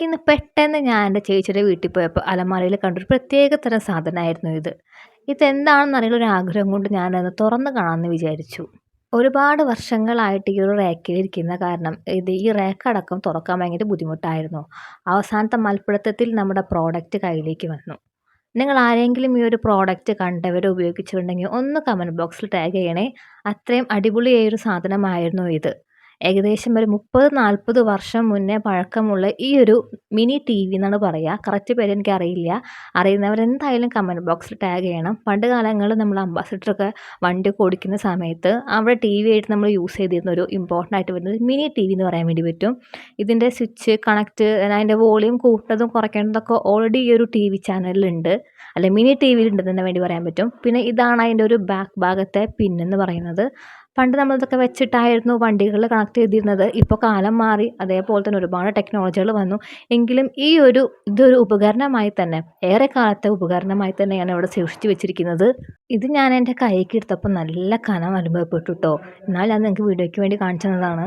ഇന്ന് പെട്ടെന്ന് ഞാൻ എന്റെ ചേച്ചിയുടെ വീട്ടിൽ പോയപ്പോൾ അലമാരയിൽ കണ്ടൊരു പ്രത്യേക തരം സാധനമായിരുന്നു ഇത്. ഇതെന്താണെന്ന് അറിയുന്ന ഒരു ആഗ്രഹം കൊണ്ട് ഞാൻ അത് തുറന്ന് കാണാമെന്ന് വിചാരിച്ചു. ഒരുപാട് വർഷങ്ങളായിട്ട് ഈ ഒരു റേക്കിലിരിക്കുന്ന കാരണം ഇത് ഈ റേക്കടക്കം തുറക്കാൻ ഭയങ്കര ബുദ്ധിമുട്ടായിരുന്നു. അവസാനത്തെ മൽപ്പിടുത്തത്തിൽ നമ്മുടെ പ്രോഡക്റ്റ് കയ്യിലേക്ക് വന്നു. നിങ്ങൾ ആരെങ്കിലും ഈ ഒരു പ്രോഡക്റ്റ് കണ്ടവരോ ഉപയോഗിച്ചിട്ടുണ്ടെങ്കിൽ ഒന്ന് കമന്റ് ബോക്സിൽ ടാഗ് ചെയ്യണേ. അത്രയും അടിപൊളിയായൊരു സാധനമായിരുന്നു ഇത്. ഏകദേശം ഒരു മുപ്പത് നാൽപ്പത് വർഷം മുന്നേ പഴക്കമുള്ള ഈ ഒരു മിനി ടി വി എന്നാണ് പറയുക. കറക്റ്റ് പേര് എനിക്കറിയില്ല അറിയുന്നവരെന്തായാലും കമന്റ് ബോക്സിൽ ടാഗ് ചെയ്യണം. പണ്ട് കാലങ്ങളിൽ നമ്മൾ അംബാസിഡറൊക്കെ വണ്ടി ഓടിക്കുന്ന സമയത്ത് അവിടെ ടി വി ആയിട്ട് നമ്മൾ യൂസ് ചെയ്തിരുന്ന ഒരു ഇമ്പോർട്ടന്റ് ആയിട്ട് വരുന്നത് മിനി ടി വി എന്ന് പറയാൻ വേണ്ടി പറ്റും. ഇതിന്റെ സ്വിച്ച് കണക്റ്റ് അതിന്റെ വോളിയം കൂട്ടുന്നതും കുറയ്ക്കേണ്ടതൊക്കെ ഓൾറെഡി ഈ ഒരു ടി വി ചാനലിലുണ്ട് അല്ലെ മിനി ടി വിയിലുണ്ട് തന്നെ വേണ്ടി പറയാൻ പറ്റും. പിന്നെ ഇതാണ് അതിന്റെ ഒരു ബാക്ക് ഭാഗത്തെ പിന്നെന്ന് പറയുന്നത്. പണ്ട് നമ്മൾ ഇതൊക്കെ വെച്ചിട്ടായിരുന്നു വണ്ടികളിൽ കണക്ട് ചെയ്തിരുന്നത്. ഇപ്പോൾ കാലം മാറി അതേപോലെ തന്നെ ഒരുപാട് ടെക്നോളജികൾ വന്നു. എങ്കിലും ഈ ഒരു ഇതൊരു ഉപകരണമായി തന്നെ ഏറെ കാലത്തെ ഉപകരണമായി തന്നെയാണ് ഇവിടെ സൂക്ഷിച്ചു വെച്ചിരിക്കുന്നത്. ഇത് ഞാൻ എന്റെ കൈക്ക് എടുത്തപ്പോൾ നല്ല കനം അനുഭവപ്പെട്ടു കേട്ടോ എന്നാൽ ഞാൻ നിങ്ങൾക്ക് വീഡിയോയ്ക്ക് വേണ്ടി കാണിച്ചു തന്നതാണ്.